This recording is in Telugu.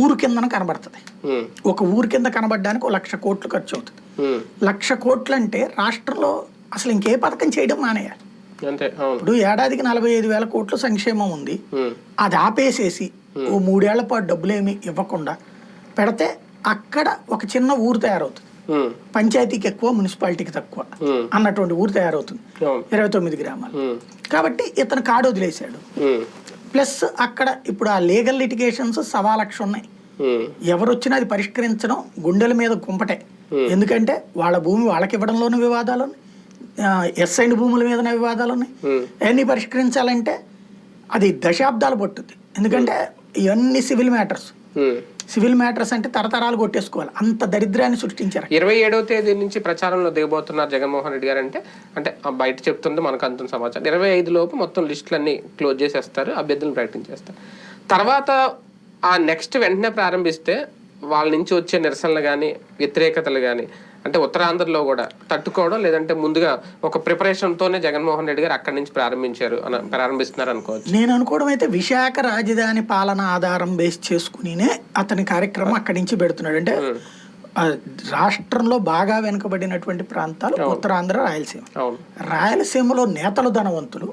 ఊరు కిందన కనబడుతుంది. ఒక ఊరు కింద కనబడడానికి ఒక లక్ష కోట్లు ఖర్చు అవుతుంది. లక్ష కోట్లు అంటే రాష్ట్రంలో అసలు ఇంకే పథకం చేయడం మానేయాలి. ఇప్పుడు ఏడాదికి నలభై ఐదు వేల కోట్లు సంక్షేమం ఉంది. అది ఆపేసేసి ఓ మూడేళ్ళ పాటు డబ్బులేమి ఇవ్వకుండా పెడితే అక్కడ ఒక చిన్న ఊరు తయారవుతుంది. పంచాయతీకి ఎక్కువ మున్సిపాలిటీకి తక్కువ అన్నటువంటి ఊరు తయారవుతుంది. ఇరవై తొమ్మిది గ్రామాలు. కాబట్టి ఇతను కాడు వదిలేశాడు ప్లస్ అక్కడ ఇప్పుడు ఆ లీగల్ లిటిగేషన్స్ సవా లక్ష ఉన్నాయి. ఎవరు వచ్చినా అది పరిష్కరించడం గుండెల మీద కుంపటే. ఎందుకంటే వాళ్ళ భూమి వాళ్ళకి ఇవ్వడంలోనూ వివాదాలు ఉన్నాయి. ఎస్ అండ్ భూముల మీదనే వివాదాలు ఉన్నాయి. అవన్నీ పరిష్కరించాలంటే అది దశాబ్దాలు పట్టుద్ది. ఎందుకంటే ఇవన్నీ సివిల్ మ్యాటర్స్. సివిల్ మ్యాటర్స్ అంటే తరతరాలు కొట్టేసుకోవాలి. అంత దరిద్రాన్ని సృష్టించారు ఇరవై ఏడవ తేదీ నుంచి ప్రచారంలో దిగబోతున్నారు జగన్మోహన్ రెడ్డి గారు అంటే అంటే ఆ బయట చెప్తుంది మనకు అంత సమాచారం. ఇరవై ఐదు లోపు మొత్తం లిస్టులన్నీ క్లోజ్ చేసేస్తారు అభ్యర్థులను ప్రకటించేస్తారు. తర్వాత ఆ నెక్స్ట్ వెంటనే ప్రారంభిస్తే వాళ్ళ నుంచి వచ్చే నిరసనలు కానీ వ్యతిరేకతలు కానీ అంటే ఉత్తరాంధ్రలో కూడా తట్టుకోవడం లేదంటే ముందుగా ఒక ప్రిపరేషన్తోనే జగన్మోహన్ రెడ్డి గారు అక్కడి నుంచి ప్రారంభించారు ప్రారంభిస్తున్నారు అనుకోవచ్చు. నేను అనుకోవడం అయితే విశాఖ రాజధాని పాలన ఆధారం బేస్ చేసుకునినే అతని కార్యక్రమం అక్కడి నుంచి పెడుతున్నాడు. అంటే రాష్ట్రంలో బాగా వెనుకబడినటువంటి ప్రాంతాలు ఉత్తరాంధ్ర రాయలసీమ. రాయలసీమలో నేతలు ధనవంతులు.